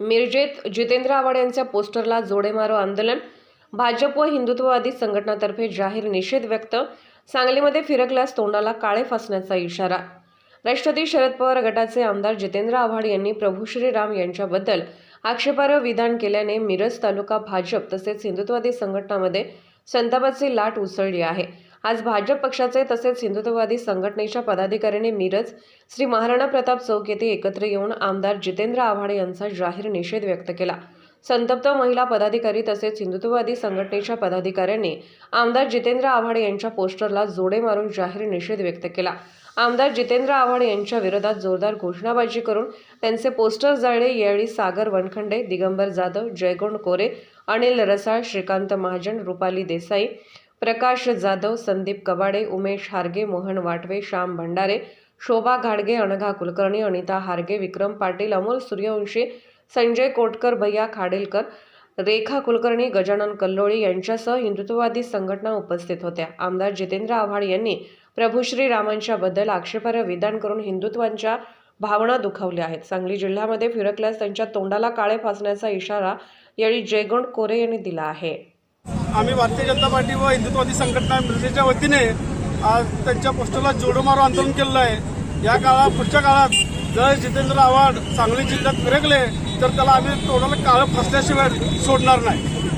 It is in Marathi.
मिरजेत जितेंद्र आव्हाड यांच्या पोस्टरला जोडे मारो आंदोलन. भाजप व हिंदुत्ववादी संघटनातर्फे जाहीर निषेध व्यक्त. सांगलीमध्ये फिरकल्यास तोंडाला काळे फासण्याचा इशारा. राष्ट्रवादी शरद पवार गटाचे आमदार जितेंद्र आव्हाड यांनी प्रभू श्रीराम यांच्याबद्दल आक्षेपार्ह विधान केल्याने मिरज तालुका भाजप तसेच हिंदुत्ववादी संघटनामध्ये संतापाची लाट उसळली आहे. आज भाजप पक्षाचे तसेच हिंदुत्ववादी संघटनेच्या पदाधिकाऱ्यांनी मिरज श्री महाराणा प्रताप चौक येथे एकत्र येऊन आमदार जितेंद्र आव्हाड यांचा जाहीर निषेध व्यक्त केला. संतप्त महिला पदाधिकारी तसेच हिंदुत्ववादी संघटनेच्या पदाधिकाऱ्यांनी आमदार जितेंद्र आव्हाड यांच्या पोस्टरला जोडे मारून जाहीर निषेध व्यक्त केला. आमदार जितेंद्र आव्हाड यांच्या विरोधात जोरदार घोषणाबाजी करून त्यांचे पोस्टर जाळले. यावेळी सागर वनखंडे दिगंबर जाधव जयगोंड कोरे अनिल रसाळ श्रीकांत महाजन रुपाली देसाई प्रकाश जाधव संदीप कबाडे उमेश हारगे मोहन वाटवे श्याम भंडारे शोभा घाडगे अनघा कुलकर्णी अनिता हारगे विक्रम पाटील अमोल सूर्यवंशी संजय कोटकर भैया खाडेलकर रेखा कुलकर्णी गजानन कल्लोळी यांच्यासह हिंदुत्ववादी संघटना उपस्थित होत्या. आमदार जितेंद्र आव्हाड यांनी प्रभू श्रीरामांच्याबद्दल आक्षेपार्ह विधान करून हिंदुत्वांच्या भावना दुखावल्या आहेत. सांगली जिल्ह्यामध्ये फिरकल्यास त्यांच्या तोंडाला काळे फासण्याचा इशारा यावेळी जयगोंड कोरे यांनी दिला आहे. आम्ही भारतीय जनता पार्टी व हिंदुत्ववादी संघटना मिरजेच्या वतीने आज त्यांच्या पोस्टरला जोडो मारो आंदोलन केलेलं आहे. या काळात पुढच्या काळात जर जितेंद्र आव्हाड सांगली जिल्ह्यात फिरकले तर त्याला आम्ही तोडाला काळं फसल्याशिवाय सोडणार नाही.